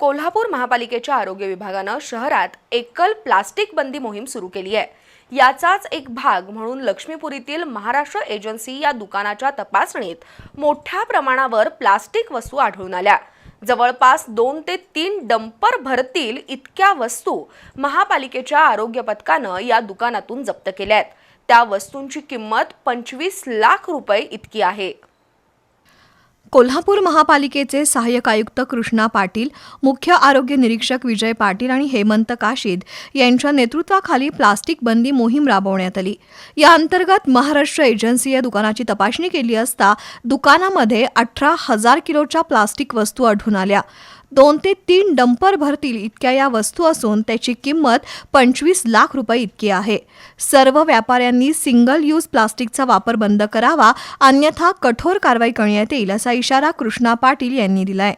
कोल्हापूर महापालिकेच्या आरोग्य विभागानं शहरात एकल प्लास्टिक बंदी मोहीम सुरू केली आहे. याचाच एक भाग म्हणून लक्ष्मीपुरीतील महाराष्ट्र एजन्सी या दुकानाच्या तपासणीत मोठ्या प्रमाणावर प्लास्टिक वस्तू आढळून आल्या. जवळपास दोन ते तीन डंपर भरतील इतक्या वस्तू महापालिकेच्या आरोग्य पथकानं या दुकानातून जप्त केल्या आहेत. त्या वस्तूंची किंमत पंचवीस लाख रुपये इतकी आहे. कोल्हापूर महापालिकेचे सहाय्यक आयुक्त कृष्णा पाटील मुख्य आरोग्य निरीक्षक विजय पाटील आणि हेमंत काशीद यांच्या नेतृत्वाखाली प्लास्टिक बंदी मोहीम राबवण्यात आली. या अंतर्गत महाराष्ट्र एजन्सी या दुकानाची तपासणी केली असता दुकानामध्ये अठरा हजार किलोच्या प्लास्टिक वस्तू आढळून आल्या. दोन ते तीन डंपर भरतील इतक्या या वस्तू असून त्याची किंमत पंचवीस लाख रुपये इतकी आहे. सर्व व्यापाऱ्यांनी सिंगल यूज प्लास्टिकचा वापर बंद करावा अन्यथा कठोर कारवाई करण्यात येईल असा इशारा कृष्णा पाटील यांनी दिलाय.